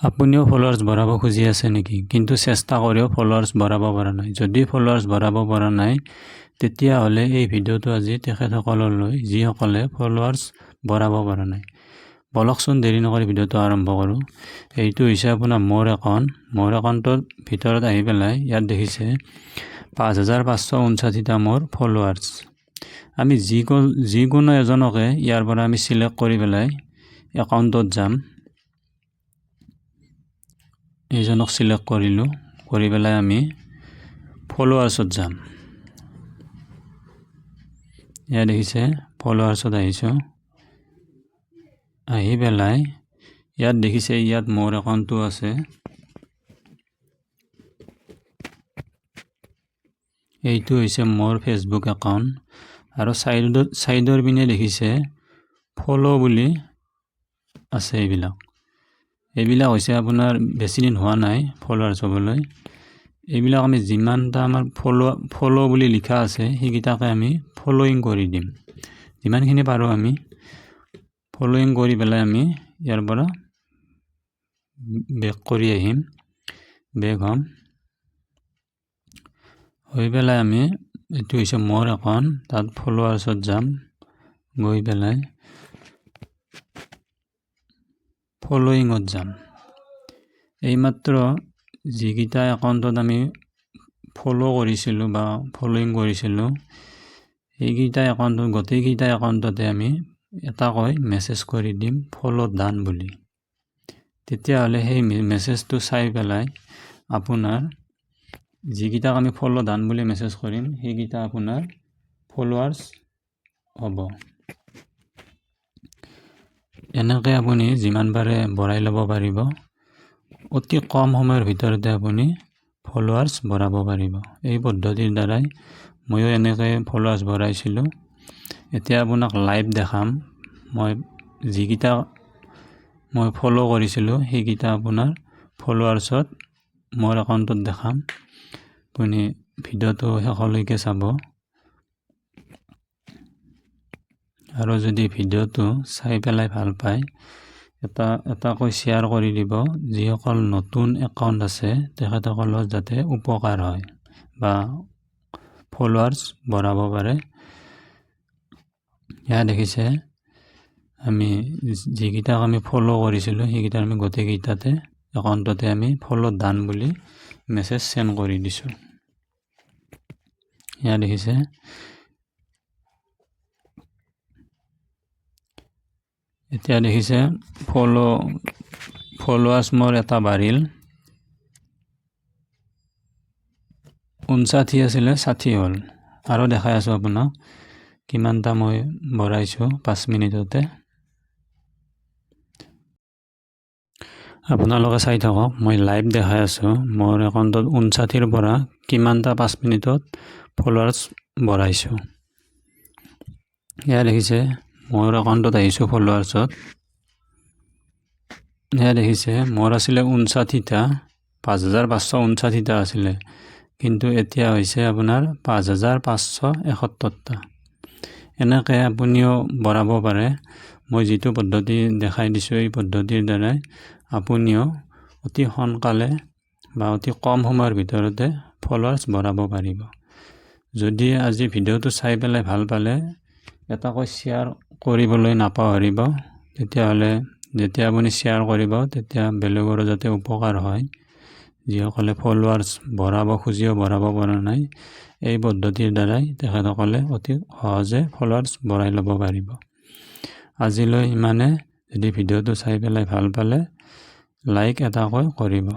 আপুনিও ফলোৱাৰ্ছ বঢ়াব খুজি আছে নেকি? কিন্তু চেষ্টা কৰিও ফলোৱাৰ্ছ বঢ়াব পৰা নাই। যদি ফলোৱাৰ্ছ বঢ়াব পৰা নাই তেতিয়াহ'লে এই ভিডিঅ'টো আজি তেখেতসকললৈ যিসকলে ফলোৱাৰ্ছ বঢ়াব পৰা নাই। বলকচোন দেৰি নকৰি ভিডিঅ'টো আৰম্ভ কৰোঁ। এইটো হৈছে আপোনাৰ মোৰ একাউণ্ট মোৰ একাউণ্টৰ ভিতৰত আহি পেলাই ইয়াত দেখিছে পাঁচ হাজাৰ পাঁচশ ঊনষাঠিটা মোৰ ফলোৱাৰ্ছ আমি যিকো যিকোনো এজনকে ইয়াৰ পৰা আমি চিলেক্ট কৰি পেলাই একাউণ্টত যাম। এইজনক চিলেক্ট কৰিলোঁ, কৰি পেলাই আমি ফলোৱাৰ্ছত যাম। এয়া দেখিছে ফলোৱাৰ্ছত আহিছোঁ। আহি পেলাই ইয়াত দেখিছে, ইয়াত মোৰ একাউণ্টটো আছে। এইটো হৈছে মোৰ ফেচবুক একাউণ্ট। আৰু চাইডত চাইডৰ পিনে দেখিছে, ফ'ল' বুলি আছে এইবিলাক। এইবিলাক হৈছে আপোনাৰ বেছি দিন হোৱা নাই ফলোৱাৰ্ছ হ'বলৈ এইবিলাক আমি যিমানটা আমাৰ ফল' ফ'ল' বুলি লিখা আছে, সেইকেইটাকে আমি ফ'ল'য়িং কৰি দিম। যিমানখিনি পাৰোঁ আমি ফ'ল'য়িং কৰি পেলাই আমি ইয়াৰ পৰা বেক কৰি আহিম। বেক হ'ম। হৈ পেলাই আমি, এইটো হৈছে মোৰ একাউণ্ট তাত ফলোৱাৰ্ছত যাম। গৈ পেলাই ফ'ল'য়িঙত যাম এইমাত্ৰ যিকেইটা একাউণ্টত আমি ফ'ল' কৰিছিলোঁ বা ফ'ল'য়িং কৰিছিলোঁ সেইকেইটা একাউণ্টত গোটেইকেইটা একাউণ্টতে আমি এটাকৈ মেছেজ কৰি দিম ফ'ল' ডান বুলি। তেতিয়াহ'লে সেই মেছেজটো চাই পেলাই আপোনাৰ যিকেইটাক আমি ফ'ল' ডান বুলি মেছেজ কৰিম সেইকেইটা আপোনাৰ ফলোৱাৰ্ছ হ'ব। এনেকৈ আপুনি যিমান পাৰে বঢ়াই ল'ব পাৰিব। অতি কম সময়ৰ ভিতৰতে আপুনি ফলোৱাৰ্ছ বঢ়াব পাৰিব। এই পদ্ধতিৰ দ্বাৰাই ময়ো এনেকৈ ফলোৱাৰ্ছ বঢ়াইছিলোঁ। এতিয়া আপোনাক লাইভ দেখাম। মই যিকেইটা মই ফ'ল' কৰিছিলোঁ সেইকেইটা আপোনাৰ ফলোৱাৰ্ছত মোৰ একাউণ্টত দেখাম। আপুনি ভিডিঅ'টো শেষলৈকে চাব। আৰু যদি ভিডিঅ'টো চাই পেলাই ভালো পায়, এটা, এটাকৈ শ্বেয়াৰ কৰি দিব, যিসকল নতুন একাউণ্ট আছে, তেখেতসকলৰ যাতে উপকাৰ হয় বা ফলোৱাৰ্ছ বঢ়াব পাৰে। এয়া দেখিছে, আমি যিকেইটাক আমি ফ'ল' কৰিছিলোঁ সেইকেইটা আমি গোটেইকেইটাতে, একাউণ্টতে আমি ফ'ল' ডান বুলি মেছেজ চেণ্ড কৰি দিছোঁ। এয়া দেখিছে এতিয়া দেখিছে ফ'ল' ফলোৱাৰ্ছ মোৰ এটা বাঢ়িল। ঊনষাঠি আছিলে, ষাঠি হ'ল। আৰু দেখাই আছোঁ আপোনাক কিমানটা মই বঢ়াইছোঁ পাঁচ মিনিটতে। আপোনালোকে চাই থাকক, মই লাইভ দেখাই আছোঁ। মোৰ একাউণ্টত ঊনষাঠিৰ পৰা কিমানটা পাঁচ মিনিটত ফলোৱাৰ্ছ বঢ়াইছোঁ। এয়া দেখিছে মোৰ একাউণ্টত আহিছোঁ ফলোৱাৰ্ছত এয়া দেখিছে মোৰ আছিলে ঊনষাঠিটা পাঁচ হাজাৰ পাঁচশ ঊনষাঠিটা আছিলে। কিন্তু এতিয়া হৈছে আপোনাৰ পাঁচ হাজাৰ পাঁচশ এসত্তৰটা এনেকৈ আপুনিও বঢ়াব পাৰে। মই যিটো পদ্ধতি দেখাই দিছোঁ এই পদ্ধতিৰ দ্বাৰাই আপুনিও অতি সোনকালে বা অতি কম সময়ৰ ভিতৰতে ফলোৱাৰ্ছ বঢ়াব পাৰিব। যদি আজি ভিডিঅ'টো চাই পেলাই ভাল পালে এটাকৈ শ্বেয়াৰ কৰিবলৈ নাপাহৰিব তেতিয়াহ'লে যেতিয়া আপুনি শ্বেয়াৰ কৰিব তেতিয়া বেলেগৰো যাতে উপকাৰ হয়। যিসকলে ফলোৱাৰ্ছ বঢ়াব খুজিও বঢ়াব পৰা নাই এই পদ্ধতিৰ দ্বাৰাই তেখেতসকলে অতি সহজে ফলোৱাৰ্ছ বঢ়াই ল'ব পাৰিব। আজিলৈ ইমানে। যদি ভিডিঅ'টো চাই পেলাই ভাল পালে লাইক এটাকৈ কৰিব।